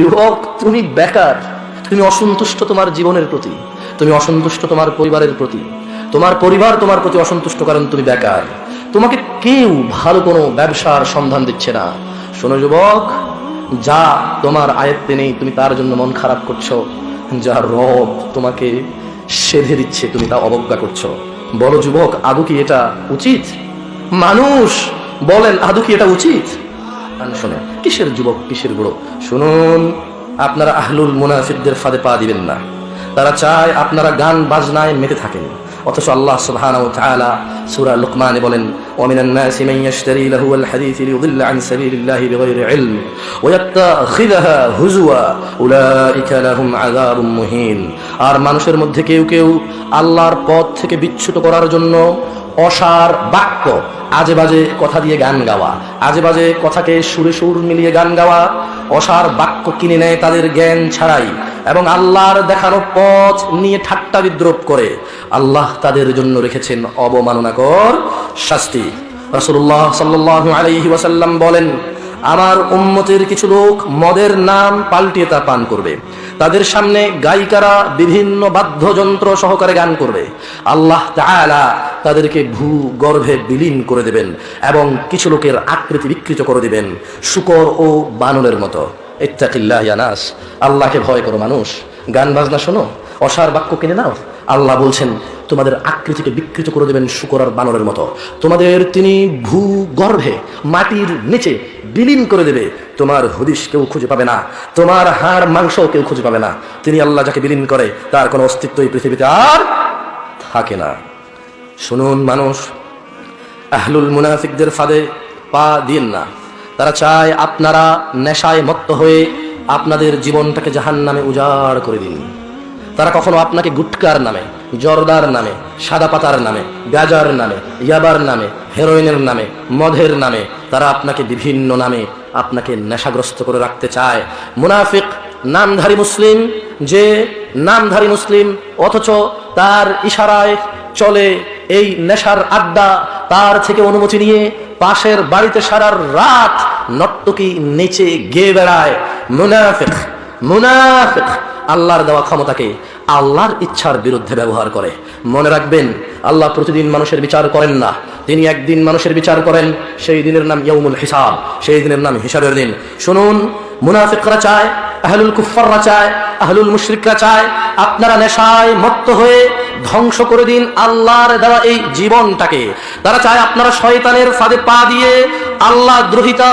যুবক, তুমি বেকার। তুমি অসন্তুষ্ট তোমার জীবনের প্রতি, তুমি অসন্তুষ্ট তোমার পরিবারের প্রতি। তোমার পরিবার তোমার প্রতি অসন্তুষ্ট কারণ তুমি বেকার। তোমাকে কেউ ভালো কোনো ব্যবসার সন্ধান দিচ্ছে না। শোনো যুবক, যা তোমার আয়ত্তে নেই, তুমি তার জন্য মন খারাপ করছ। যা রব তোমাকে সেধে দিচ্ছে, তুমি তা অবজ্ঞা করছ। বড় যুবক, আদৌ কি এটা উচিত? মানুষ বলেন, আদৌ কি এটা উচিত? গান শোনে কিসের যুবক, কিসের বুড়ো? শুনুন, আপনারা আহলুল মুনাফিকদের ফাঁদে পা দিবেন না। তারা চায় আপনারা গান বাজনায় মেতে থাকেন। অথচ আল্লাহ সূরা লুকমানে বলেন লাহু আল আর মানুষের মধ্যে কেউ কেউ আল্লাহর পথ থেকে বিচ্যুত করার জন্য অসার বাক্য। আজে বাজে কথা দিয়ে গান গাওয়া। আজে বাজে কথাকে সুরে সুর মিলিয়ে গান গাওয়া। অসার বাক্য কিনে নেয় তাদের জ্ঞান ছাড়াই। এবং আল্লাহর দেখানো পথ নিয়ে ঠাট্টা বিদ্রোপ করে। আল্লাহ তাদের জন্য রেখেছেন অবমাননাকর শাস্তি। রাসূলুল্লাহ সাল্লাল্লাহু আলাইহি ওয়াসাল্লাম বলেন, আমার উম্মতের কিছু লোক মদের নাম পাল্টিয়ে তা পান করবে। তাদের সামনে গায়িকারা বিভিন্ন বাদ্যযন্ত্র সহকারে গান করবে। আল্লাহ তাদেরকে ভূ গর্ভে বিলীন করে দেবেন এবং কিছু লোকের আকৃতি বিকৃত করে দেবেন শুকর ও বানরের মতো। ইত্তাকিল্লাহ ইয়ানাস আল্লাহকে ভয় করো মানুষ। গান বাজনা শোনো, অসার বাক্য কিনে নাও। আল্লাহ বলছেন, তোমাদের আকৃতিকে বিকৃত করে দেবেন শুকর আর বানরের মতো। তোমাদের তিনি ভূ গর্ভে মাটির নিচে বিলীন করে দেবে। তোমার হদিস কেউ খুঁজে পাবে না। তোমার হাড় মাংস কেউ খুঁজে পাবে না। তিনি আল্লাহ যাকে বিলীন করে, তার কোনো অস্তিত্ব এই পৃথিবীতে আর থাকে না। শুনুন মানুষ, আহলুল মুনাফিকদের ফাঁদে পা দিন না। তারা চায় আপনারা নেশায় মত্ত হয়ে আপনাদের জীবনটাকে জাহান নামে উজাড় করে দিন। তারা কখনো আপনাকে গুটকার নামে, জর্দার নামে, সাদা পাতার নামে, গাজার নামে, ইয়াবার নামে, হেরোইনের নামে মধের নামে, তারা আপনাকে বিভিন্ন নামে আপনাকে নেশাগ্রস্ত করে রাখতে চায়। মুনাফিক, নামধারী মুসলিম, যে নামধারী মুসলিম, অথচ তার ইশারায় চলে এই নেশার আড্ডা, তার থেকে অনুমতি নিয়ে পাশের বাড়িতে সারার রাত নর্তকি নেচে গেয়ে বেড়ায়। মুনাফিক মুনাফিক, আল্লাহর দেওয়া ক্ষমতাকে আল্লাহর ইচ্ছার বিরুদ্ধে ব্যবহার করে। মনে রাখবেন, আল্লাহ প্রতিদিন মানুষের বিচার করেন না। তিনি একদিন মানুষের বিচার করেন, সেই দিনের নাম ইয়ৌমুল হিসাব, সেই দিনের নাম হিসাবের দিন। শুনুন, মুনাফিকরা চায়, আহলুল কুফাররা চায়, আহলুল মুশরিকরা চায়, আপনারা নেশায় মত্ত হয়ে ধ্বংস করে দিন আল্লাহর দেওয়া এই জীবনটাকে। তারা চায় আপনারা শয়তানের ফাঁদে পা দিয়ে আল্লাহ দ্রোহিতা,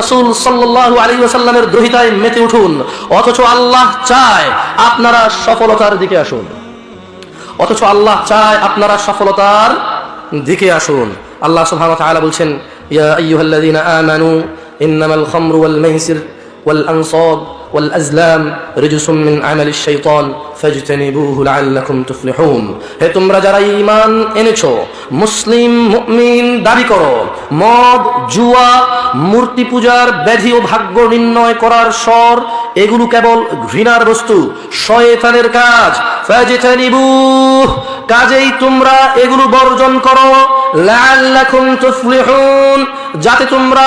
রসুল সাল্লাল্লাহু আলাইহি ওয়াসাল্লামের দ্রোহিতায় মেতে উঠুন। অথচ আল্লাহ চায় আপনারা সফলতার দিকে আসুন। অথচ আল্লাহ চায় আপনারা সফলতার দিকে আসুন। আল্লাহ সুবহানাহু ওয়া তাআলা বলছেন, ইয়া আইয়ুহাল্লাযীনা আমানু, ইন্নামাল খামরু ওয়াল মাইসির ওয়াল আনসাব ওয়াল আজলাম রিজসুম মিন আমালিশ শাইতান ফাজতানিবুহু হে তোমরা যারা ঈমান এনেছো, মুসলিম মুমিন দাবি করো মদ, জুয়া, মূর্তি পূজার ব্যাধি ও ভাগ্য নির্ণয় করার স্বর, এগুলো কেবল ঘৃণার বস্তু। শয়তানের কাজ। কাজেই তোমরা এগুলো বর্জন করো। যাতে তোমরা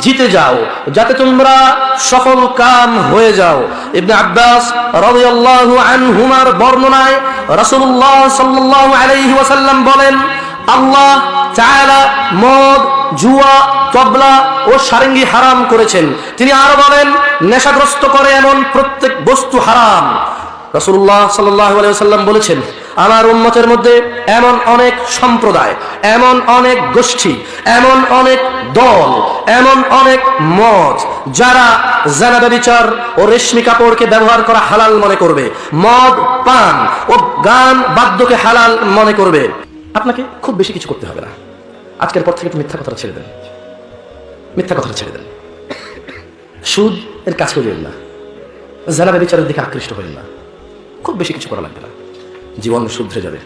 জিতে যাও, যাতে তোমরা সফল কাম হয়ে যাও। ইবনে আব্বাস রাদিয়াল্লাহু আনহুমার বর্ণনায় রাসূলুল্লাহ সাল্লাল্লাহু আলাইহি ওয়াসাল্লাম বলেন, আল্লাহ তাআলা মদ জুয়া, তবলা ও সারেঙ্গি হারাম করেছেন। তিনি আরও বলেন, নেশাগ্রস্ত করে এমন প্রত্যেক বস্তু হারাম। আলাইহি ওয়াসাল্লাম বলেছেন, আমার উম্মতের মধ্যে এমন অনেক সম্প্রদায়, এমন অনেক গোষ্ঠী, এমন অনেক দল, এমন অনেক মত যারা জানাদা বিচার ও রেশমি কাপড়কে ব্যবহার করা হালাল মনে করবে, মদ, পান ও গান বাদ্যকে হালাল মনে করবে। আপনাকে খুব বেশি কিছু করতে হবে না। আজকের পর থেকে একটু মিথ্যা কথাটা ছেড়ে দেন। মিথ্যা কথাটা ছেড়ে দেন। সুদ এর কাজ করিলেন না। জানাদা বিচারের দিকে আকৃষ্ট হইলেন না। খুব বেশি কিছু করা লাগবে না। জীবন শুধরে যাবে।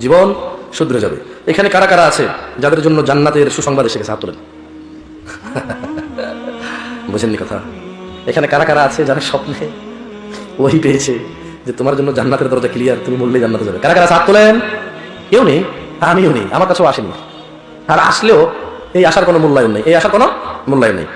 জীবন শুধরে যাবে। এখানে কারা কারা আছে যাদের জন্য জান্নাতের সুসংবাদ এসে গেছে? হাত তোলেন। বুঝেননি কথা? এখানে কারা কারা আছে যারা স্বপ্নে ওই পেয়েছে যে তোমার জন্য জান্নাতের দরজা ক্লিয়ার তুমি মূল্যে জান্নাতে যাবে। কারা কারা হাত তোলেন। কেউ নেই। আমিও নেই। আমার কাছেও আসেনি। আর আসলেও এই আসার কোনো মূল্যায়ন নেই এই আসার কোনো মূল্যায়ন নেই।